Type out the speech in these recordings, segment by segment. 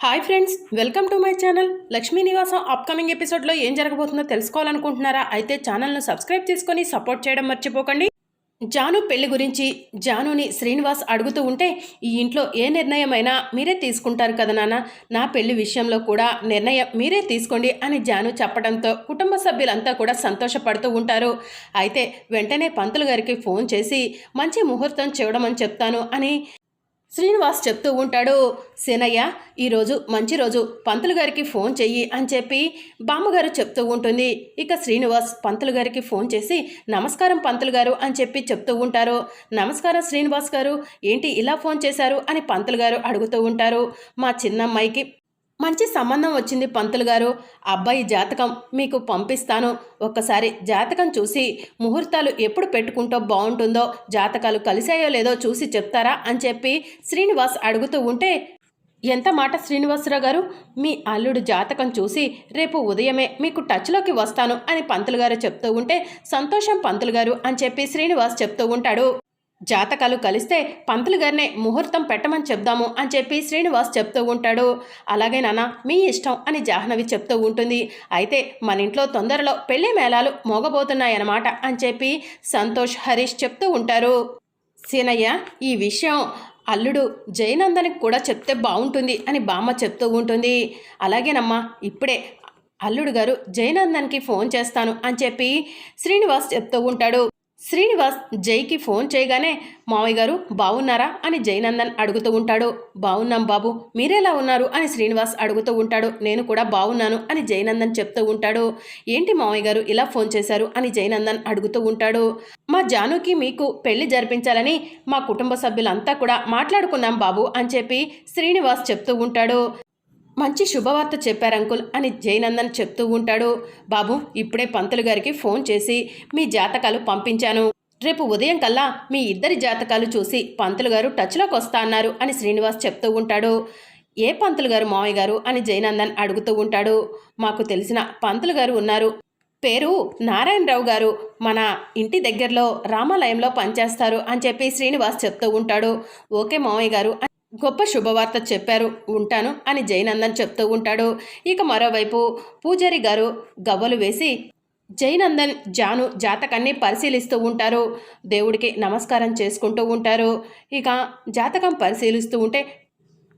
Hi friends welcome to my channel. Lakshmi Nivasam upcoming ఎపిసోడ్లో ఏం జరగబోతుందో తెలుసుకోవాలనుకుంటున్నారా? అయితే ఛానల్ను సబ్స్క్రైబ్ చేసుకొని సపోర్ట్ చేయడం మర్చిపోకండి. జాను పెళ్ళి గురించి జానుని శ్రీనివాస్ అడుగుతూ ఉంటే ఈ ఇంట్లో ఏ నిర్ణయమైనా మీరే తీసుకుంటారు కదా నాన్న? నా పెళ్ళి విషయంలో కూడా నిర్ణయం మీరే తీసుకోండి అని జాను చెప్పడంతో కుటుంబ సభ్యులంతా కూడా సంతోషపడుతూ ఉంటారు. అయితే వెంటనే పంతులు గారికి ఫోన్ చేసి మంచి ముహూర్తం చూడమని చెప్తాను అని శ్రీనివాస్ చెప్తూ ఉంటాడు సేనయ్య ఈరోజు మంచి రోజు. పంతులు గారికి ఫోన్ చెయ్యి అని చెప్పి బామ్మగారు చెప్తూ ఉంటుంది. ఇక శ్రీనివాస్ పంతులు గారికి ఫోన్ చేసి నమస్కారం పంతులు గారు అని చెప్పి చెప్తూ ఉంటారు. నమస్కారం శ్రీనివాస్ గారు. ఏంటి ఇలా ఫోన్ చేశారు అని పంతులు గారు అడుగుతూ ఉంటారు. మా చిన్నమ్మాయికి మంచి సంబంధం వచ్చింది పంతులు గారు. అబ్బాయి జాతకం మీకు పంపిస్తాను. ఒక్కసారి జాతకం చూసి ముహూర్తాలు ఎప్పుడు పెట్టుకుంటో బాగుంటుందో జాతకాలు కలిసాయో లేదో చూసి చెప్తారా అని చెప్పి శ్రీనివాస్ అడుగుతూ ఉంటే ఎంత మాట శ్రీనివాసరావు గారు? మీ అల్లుడు జాతకం చూసి రేపు ఉదయమే మీకు టచ్లోకి వస్తాను అని పంతులు గారు చెప్తూ ఉంటే సంతోషం పంతులు గారు అని చెప్పి శ్రీనివాస్ చెప్తూ ఉంటాడు. జాతకాలు కలిస్తే పంతులు గారినే ముహూర్తం పెట్టమని చెప్దాము అని చెప్పి శ్రీనివాస్ చెప్తూ ఉంటాడు. అలాగే నాన్న మీ ఇష్టం అని జాహ్నవి చెప్తూ ఉంటుంది. అయితే మన ఇంట్లో తొందరలో పెళ్ళి మేళాలు మోగబోతున్నాయన్నమాట అని చెప్పి సంతోష్ హరీష్ చెప్తూ ఉంటారు. సీనయ్య ఈ విషయం అల్లుడు జయనందనికి కూడా చెప్తే బాగుంటుంది అని బామ్మ చెప్తూ ఉంటుంది. అలాగేనమ్మా ఇప్పుడే అల్లుడు గారు జయనందన్కి ఫోన్ చేస్తాను అని చెప్పి శ్రీనివాస్ చెప్తూ ఉంటాడు. శ్రీనివాస్ జైకి ఫోన్ చేయగానే మావయ్య గారు బాగున్నారా అని జయనందన్ అడుగుతూ ఉంటాడు. బాగున్నాం బాబు మీరెలా ఉన్నారు? అని శ్రీనివాస్ అడుగుతూ ఉంటాడు. నేను కూడా బాగున్నాను అని జయనందన్ చెప్తూ ఉంటాడు. ఏంటి మావయ్య గారు ఇలా ఫోన్ చేశారు? అని జయనందన్ అడుగుతూ ఉంటాడు. మా జానుకి మీకు పెళ్ళి జరిపించాలని మా కుటుంబ సభ్యులంతా కూడా మాట్లాడుకున్నాం బాబు అని చెప్పి శ్రీనివాస్ చెప్తూ ఉంటాడు. మంచి శుభవార్త చెప్పారు అంకుల్ అని జయనందన్ చెప్తూ ఉంటాడు. బాబు ఇప్పుడే పంతులు గారికి ఫోన్ చేసి మీ జాతకాలు పంపించాను. రేపు ఉదయం కల్లా మీ ఇద్దరి జాతకాలు చూసి పంతులు గారు టచ్లోకి వస్తా అన్నారు అని శ్రీనివాస్ చెప్తూ ఉంటాడు. ఏ పంతులు గారు మావయ్య గారు అని జయనందన్ అడుగుతూ ఉంటాడు. మాకు తెలిసిన పంతులు గారు ఉన్నారు. పేరు నారాయణరావు గారు. మన ఇంటి దగ్గరలో రామాలయంలో పనిచేస్తారు అని చెప్పి శ్రీనివాస్ చెప్తూ ఉంటాడు. ఓకే మావయ్య గారు గొప్ప శుభవార్త చెప్పారు ఉంటాను అని జైనందన్ చెప్తూ ఉంటాడు. ఇక మరోవైపు పూజారి గారు గవ్వలు వేసి జైనందన్ జాను జాతకాన్ని పరిశీలిస్తూ ఉంటారు. దేవుడికి నమస్కారం చేసుకుంటూ ఉంటారు. ఇక జాతకం పరిశీలిస్తూ ఉంటే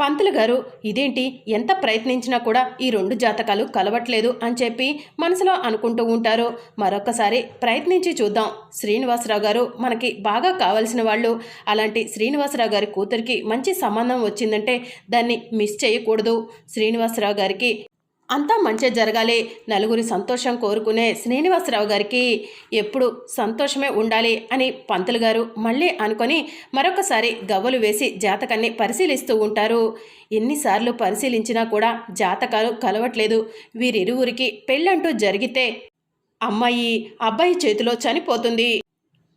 పంతులు గారు ఇదేంటి? ఎంత ప్రయత్నించినా కూడా ఈ రెండు జాతకాలు కలవట్లేదు అని చెప్పి మనసులో అనుకుంటూ ఉంటారు. మరొకసారి ప్రయత్నించి చూద్దాం. శ్రీనివాసరావు గారు మనకి బాగా కావలసిన వాళ్ళు. అలాంటి శ్రీనివాసరావు గారి కూతురికి మంచి సంబంధం వచ్చిందంటే దాన్ని మిస్ చేయకూడదు. శ్రీనివాసరావు గారికి అంతా మంచి జరగాలి. నలుగురి సంతోషం కోరుకునే శ్రీనివాసరావు గారికి ఎప్పుడు సంతోషమే ఉండాలి అని పంతులు గారు మళ్ళీ అనుకొని మరొకసారి గవ్వలు వేసి జాతకాన్ని పరిశీలిస్తూ ఉంటారు. ఎన్నిసార్లు పరిశీలించినా కూడా జాతకాలు కలవట్లేదు. వీరిరువురికి పెళ్ళంటూ జరిగితే అమ్మాయి అబ్బాయి చేతిలో చనిపోతుంది.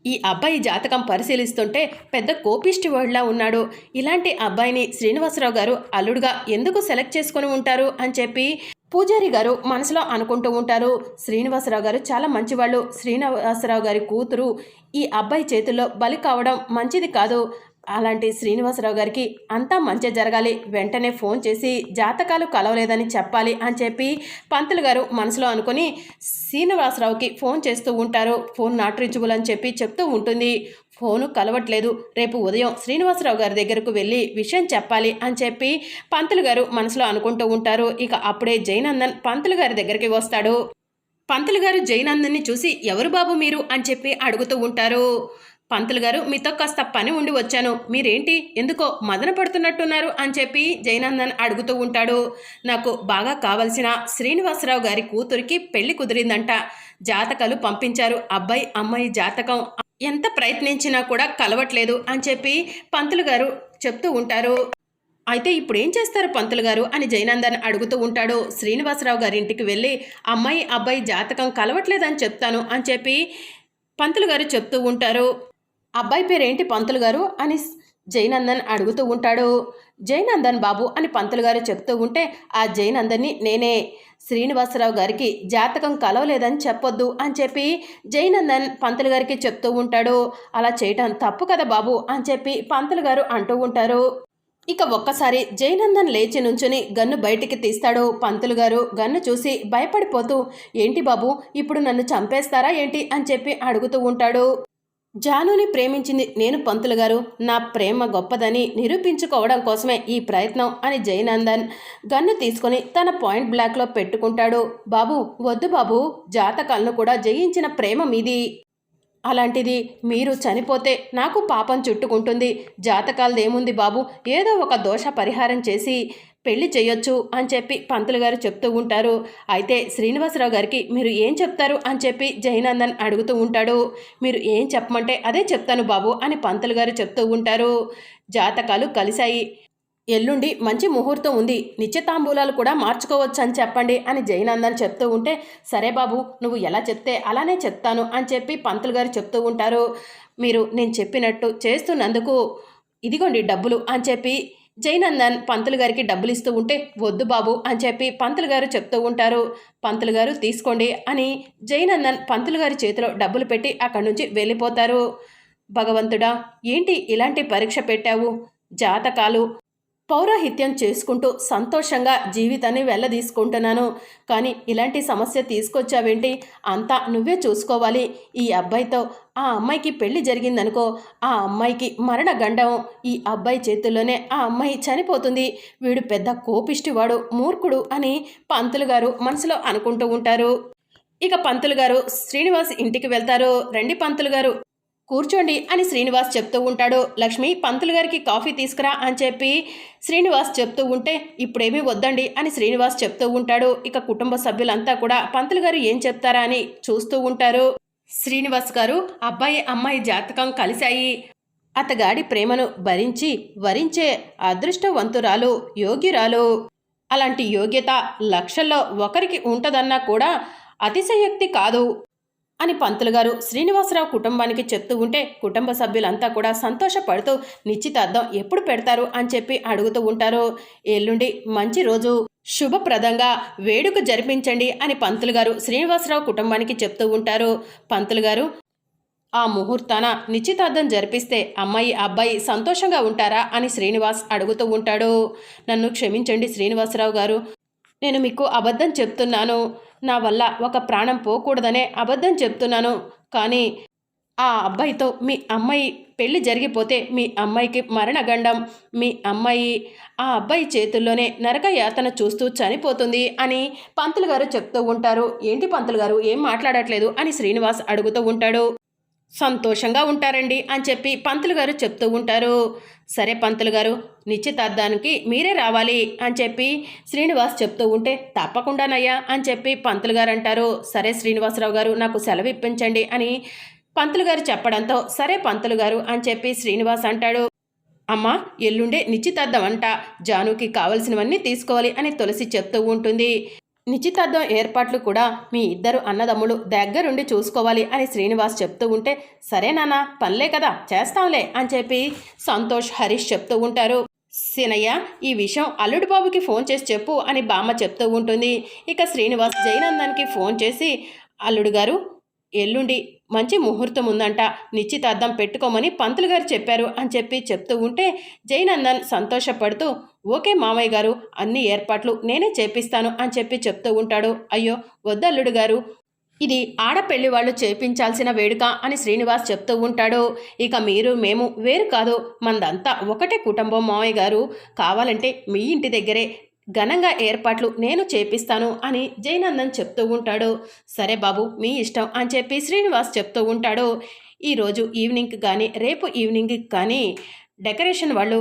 ఈ అబ్బాయి జాతకం పరిశీలిస్తుంటే పెద్ద కోపిష్టి వాడిలా ఉన్నాడు. ఇలాంటి అబ్బాయిని శ్రీనివాసరావు గారు అల్లుడుగా ఎందుకు సెలెక్ట్ చేసుకుని ఉంటారు అని చెప్పి పూజారి గారు మనసులో అనుకుంటూ ఉంటారు శ్రీనివాసరావు గారు చాలా మంచివాళ్ళు శ్రీనివాసరావు గారి కూతురు ఈ అబ్బాయి చేతుల్లో బలి కావడం మంచిది కాదు. అలాంటి శ్రీనివాసరావు గారికి అంతా మంచి జరగాలి. వెంటనే ఫోన్ చేసి జాతకాలు కలవలేదని చెప్పాలి అని చెప్పి పంతులు గారు మనసులో అనుకుని శ్రీనివాసరావుకి ఫోన్ చేస్తూ ఉంటారు. ఫోన్ నాట్ అని చెప్పి చెప్తూ ఉంటుంది. ఫోను కలవట్లేదు. రేపు ఉదయం శ్రీనివాసరావు గారి దగ్గరకు వెళ్ళి విషయం చెప్పాలి అని చెప్పి పంతులు గారు మనసులో అనుకుంటూ ఉంటారు. ఇక అప్పుడే జయనందన్ పంతులు గారి దగ్గరికి వస్తాడు. పంతులు గారు జయనందన్ని చూసి ఎవరు బాబు మీరు అని చెప్పి అడుగుతూ ఉంటారు. పంతులు గారు మీతో కాస్త పని ఉండి వచ్చాను. మీరేంటి? ఎందుకో మదన పడుతున్నట్టున్నారు అని చెప్పి జయనందన్ అడుగుతూ ఉంటాడు. నాకు బాగా కావలసిన శ్రీనివాసరావు గారి కూతురికి పెళ్ళి కుదిరిందంట. జాతకాలు పంపించారు. అబ్బాయి అమ్మాయి జాతకం ఎంత ప్రయత్నించినా కూడా కలవట్లేదు అని చెప్పి పంతులు గారు చెప్తూ ఉంటారు. అయితే ఇప్పుడు ఏం చేస్తారు పంతులు గారు అని జయనందన్ అడుగుతూ ఉంటాడు. శ్రీనివాసరావు గారి ఇంటికి వెళ్ళి అమ్మాయి అబ్బాయి జాతకం కలవట్లేదని చెప్తాను అని చెప్పి పంతులు గారు చెప్తూ ఉంటారు. అబ్బాయి పేరేంటి పంతులు గారు? అని జయనందన్ అడుగుతూ ఉంటాడు. జయనందన్ బాబు అని పంతులు గారు చెప్తూ ఉంటే ఆ జయనందన్ని నేనే శ్రీనివాసరావు గారికి జాతకం కలవలేదని చెప్పొద్దు అని చెప్పి జయనందన్ పంతులు గారికి చెప్తూ ఉంటాడు. అలా చేయటం తప్పు కదా బాబు అని చెప్పి పంతులు గారు అంటూ ఉంటారు. ఇక ఒక్కసారి జయనందన్ లేచి నుంచుని గన్ను బయటికి తీస్తాడు పంతులు గారు. గన్ను చూసి భయపడిపోతూ ఏంటి బాబు ఇప్పుడు నన్ను చంపేస్తారా ఏంటి? అని చెప్పి అడుగుతూ ఉంటాడు. జానుని ప్రేమించింది నేను పంతులు గారు. నా ప్రేమ గొప్పదని నిరూపించుకోవడం కోసమే ఈ ప్రయత్నం అని జయనందన్ గన్ను తీసుకొని తన పాయింట్ బ్లాక్లో పెట్టుకుంటాడు. బాబు వద్దు బాబు జాతకాలను కూడా జయించిన ప్రేమ మీది. అలాంటిది మీరు చనిపోతే నాకు పాపం చుట్టుకుంటుంది. జాతకాలదేముంది బాబు? ఏదో ఒక దోష పరిహారం చేసి పెళ్ళి చేయొచ్చు అని చెప్పి పంతులు గారు చెప్తూ ఉంటారు. అయితే శ్రీనివాసరావు గారికి మీరు ఏం చెప్తారు అని చెప్పి జయనందన్ అడుగుతూ ఉంటాడు. మీరు ఏం చెప్పమంటే అదే చెప్తాను బాబు అని పంతులు గారు చెప్తూ ఉంటారు. జాతకాలు కలిశాయి. ఎల్లుండి మంచి ముహూర్తం ఉంది. నిత్యతాంబూలాలు కూడా మార్చుకోవచ్చు అని చెప్పండి అని జయనందన్ చెప్తూ ఉంటే సరే బాబు నువ్వు ఎలా చెప్తే అలానే చెప్తాను అని చెప్పి పంతులు గారు చెప్తూ ఉంటారు. మీరు నేను చెప్పినట్టు చేస్తున్నందుకు ఇదిగోండి డబ్బులు అని చెప్పి జయనందన్ పంతులు గారికి డబ్బులు ఇస్తూ ఉంటే వద్దు బాబు అని చెప్పి పంతులు గారు చెప్తూ ఉంటారు. పంతులు గారు తీసుకోండి అని జయనందన్ పంతులు గారి చేతిలో డబ్బులు పెట్టి అక్కడి నుంచి వెళ్ళిపోతారు. భగవంతుడా ఏంటి ఇలాంటి పరీక్ష పెట్టావు? జాతకాలు పౌరాహిత్యం చేసుకుంటూ సంతోషంగా జీవితాన్ని వెళ్ళదీసుకుంటున్నాను కానీ ఇలాంటి సమస్య తీసుకొచ్చావేంటి? అంతా నువ్వే చూసుకోవాలి. ఈ అబ్బాయితో ఆ అమ్మాయికి పెళ్ళి జరిగిందనుకో ఆ అమ్మాయికి మరణ గండం ఈ అబ్బాయి చేతుల్లోనే ఆ అమ్మాయి చనిపోతుంది. వీడు పెద్ద కోపిష్టివాడు మూర్ఖుడు అని పంతులు గారు మనసులో అనుకుంటూ ఉంటారు. ఇక పంతులు గారు శ్రీనివాస్ ఇంటికి వెళ్తారు. రండి పంతులు గారు. కూర్చోండి అని శ్రీనివాస్ చెప్తూ ఉంటాడు. లక్ష్మి పంతులు గారికి కాఫీ తీసుకురా అని చెప్పి శ్రీనివాస్ చెప్తూ ఉంటే ఇప్పుడేమీ వద్దండి అని శ్రీనివాస్ చెప్తూ ఉంటాడు. ఇక కుటుంబ సభ్యులంతా కూడా పంతులు గారు ఏం చెప్తారా అని చూస్తూ ఉంటారు. శ్రీనివాస్ గారు అబ్బాయి అమ్మాయి జాతకం కలిశాయి. అతగాడి ప్రేమను భరించి వరించే అదృష్టవంతురాలు యోగ్యురాలు అలాంటి యోగ్యత లక్షల్లో ఒకరికి ఉంటదన్నా కూడా అతిశయోక్తి కాదు. అని పంతులుగారు శ్రీనివాసరావు కుటుంబానికి చెప్తూ ఉంటే కుటుంబ సభ్యులంతా కూడా సంతోషపడుతూ నిశ్చితార్థం ఎప్పుడు పెడతారు? అని చెప్పి అడుగుతూ ఉంటారు. ఎల్లుండి మంచి రోజు. శుభప్రదంగా. వేడుక జరిపించండి అని పంతులు గారు శ్రీనివాసరావు కుటుంబానికి చెప్తూ ఉంటారు. పంతులు గారు ఆ ముహూర్తాన నిశ్చితార్థం జరిపిస్తే అమ్మాయి అబ్బాయి సంతోషంగా ఉంటారా? అని శ్రీనివాస్ అడుగుతూ ఉంటాడు. నన్ను క్షమించండి శ్రీనివాసరావు గారు. నేను మీకు అబద్ధం చెప్తున్నాను. నా వల్ల ఒక ప్రాణం పోకూడదనే అబద్ధం చెప్తున్నాను. కానీ ఆ అబ్బాయితో మీ అమ్మాయి పెళ్ళి జరిగిపోతే మీ అమ్మాయికి మరణగండం మీ అమ్మాయి ఆ అబ్బాయి చేతుల్లోనే నరక యాతన చూస్తూ చనిపోతుంది అని పంతులు గారు చెప్తూ ఉంటారు. ఏంటి పంతులు గారు? ఏం మాట్లాడట్లేదు అని శ్రీనివాస్ అడుగుతూ ఉంటాడు. సంతోషంగా ఉంటారండి అని చెప్పి పంతులు గారు చెప్తూ ఉంటారు. సరే పంతులు గారు నిశ్చితార్థానికి మీరే రావాలి అని చెప్పి శ్రీనివాస్ చెప్తూ ఉంటే తప్పకుండానయ్యా అని చెప్పి పంతులు గారు అంటారు. సరే శ్రీనివాసరావు గారు నాకు సెలవు ఇప్పించండి అని పంతులు గారు చెప్పడంతో సరే పంతులు గారు అని చెప్పి శ్రీనివాస్ అంటాడు. అమ్మా ఎల్లుండే నిశ్చితార్థం అంట. జానుకి కావలసినవన్నీ తీసుకోవాలి అని తులసి చెప్తూ ఉంటుంది. నిశ్చితార్థం ఏర్పాట్లు కూడా మీ ఇద్దరు అన్నదమ్ములు దగ్గరుండి చూసుకోవాలి అని శ్రీనివాస్ చెప్తూ ఉంటే సరే నాన్న పనిలే కదా చేస్తాంలే అని చెప్పి సంతోష్ హరీష్ చెప్తూ ఉంటారు. సినయ్య ఈ విషయం అల్లుడు బాబుకి ఫోన్ చేసి చెప్పు అని బామ్మ చెప్తూ ఉంటుంది. ఇక శ్రీనివాస్ జయనందన్కి ఫోన్ చేసి అల్లుడు గారు ఎల్లుండి మంచి ముహూర్తం ఉందంట. నిశ్చితార్థం పెట్టుకోమని పంతులు గారు చెప్పారు అని చెప్పి చెప్తూ ఉంటే జయనందన్ సంతోషపడుతూ ఓకే మామయ్య గారు అన్ని ఏర్పాట్లు నేనే చేపిస్తాను అని చెప్పి చెప్తూ ఉంటాడు. అయ్యో వద్దల్లుడు గారు ఇది ఆడపెళ్ళి వాళ్ళు చేపించాల్సిన వేడుక అని శ్రీనివాస్ చెప్తూ ఉంటాడు. ఇక మీరు మేము వేరు కాదు మందంతా ఒకటే కుటుంబం మామయ్య గారు. కావాలంటే మీ ఇంటి దగ్గరే ఘనంగా ఏర్పాట్లు నేను చేపిస్తాను అని జయనందన్ చెప్తూ ఉంటాడు. సరే బాబు మీ ఇష్టం అని చెప్పి శ్రీనివాస్ చెప్తూ ఉంటాడు. ఈరోజు ఈవినింగ్కి కానీ రేపు ఈవినింగ్కి కానీ డెకరేషన్ వాళ్ళు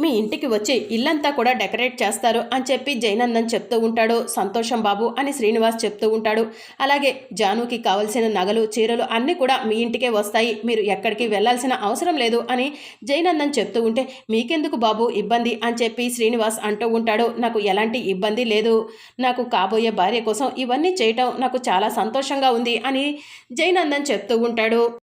మీ ఇంటికి వచ్చి ఇల్లంతా కూడా డెకరేట్ చేస్తారు అని చెప్పి జైనందన్ చెప్తూ ఉంటాడు సంతోషం బాబు అని శ్రీనివాస్ చెప్తూ ఉంటాడు. అలాగే జానుకి కావలసిన నగలు చీరలు అన్నీ కూడా మీ ఇంటికే వస్తాయి మీరు ఎక్కడికి వెళ్ళాల్సిన అవసరం లేదు అని జైనందన్ చెప్తూ ఉంటే మీకెందుకు బాబు ఇబ్బంది? అని చెప్పి శ్రీనివాస్ అంటూ ఉంటాడు. నాకు ఎలాంటి ఇబ్బంది లేదు. నాకు కాబోయే భార్య కోసం ఇవన్నీ చేయటం నాకు చాలా సంతోషంగా ఉంది అని జైనందన్ చెప్తూ ఉంటాడు.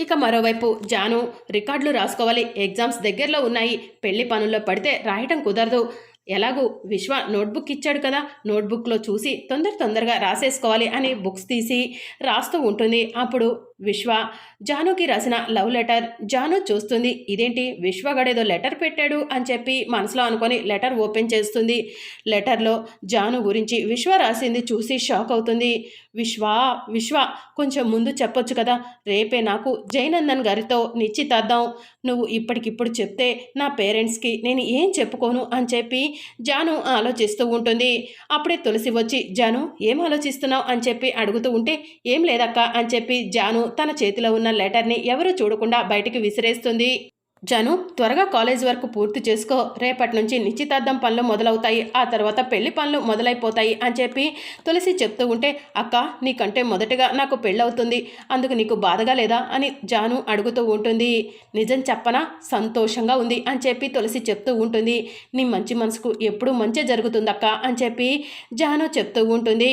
ఇక మరోవైపు జాను రికార్డులు రాసుకోవాలి ఎగ్జామ్స్ దగ్గరలో ఉన్నాయి పెళ్ళి పనుల్లో పడితే రాయటం కుదరదు. ఎలాగూ విశ్వ నోట్బుక్ ఇచ్చాడు కదా నోట్బుక్లో చూసి తొందర తొందరగా రాసేసుకోవాలి అని బుక్స్ తీసి రాస్తూ ఉంటుంది. అప్పుడు విశ్వ. జానుకి రాసిన లవ్ లెటర్ జాను చూస్తుంది ఇదేంటి విశ్వగడేదో లెటర్ పెట్టాడు అని చెప్పి మనసులో అనుకొని లెటర్ ఓపెన్ చేస్తుంది. లెటర్లో జాను గురించి విశ్వ రాసింది చూసి షాక్ అవుతుంది. విశ్వ విశ్వ కొంచెం ముందు చెప్పొచ్చు కదా రేపే నాకు జయనందన్ గారితో నిశ్చితార్థం. నువ్వు ఇప్పటికిప్పుడు చెప్తే నా పేరెంట్స్కి నేను ఏం చెప్పుకోను అని చెప్పి జాను ఆలోచిస్తూ ఉంటుంది. అప్పుడే తులసి వచ్చి జాను ఏం ఆలోచిస్తున్నావు? అని చెప్పి అడుగుతూ ఉంటే ఏం లేదక్క అని చెప్పి జాను తన చేతిలో ఉన్న లెటర్ని ఎవరు చూడకుండా బయటికి విసిరేస్తుంది. జను త్వరగా కాలేజ్ వరకు పూర్తి చేసుకో. రేపటి నుంచి నిశ్చితార్థం పనులు మొదలవుతాయి. ఆ తర్వాత పెళ్ళి పనులు మొదలైపోతాయి అని చెప్పి తులసి చెప్తూ ఉంటే అక్క నీకంటే మొదటగా నాకు పెళ్ళవుతుంది. అందుకు నీకు బాధగా లేదా? అని జాను అడుగుతూ ఉంటుంది. నిజం చెప్పనా? సంతోషంగా ఉంది అని చెప్పి తులసి చెప్తూ ఉంటుంది. నీ మంచి మనసుకు ఎప్పుడూ మంచి జరుగుతుందక్క అని చెప్పి జాను చెప్తూ ఉంటుంది.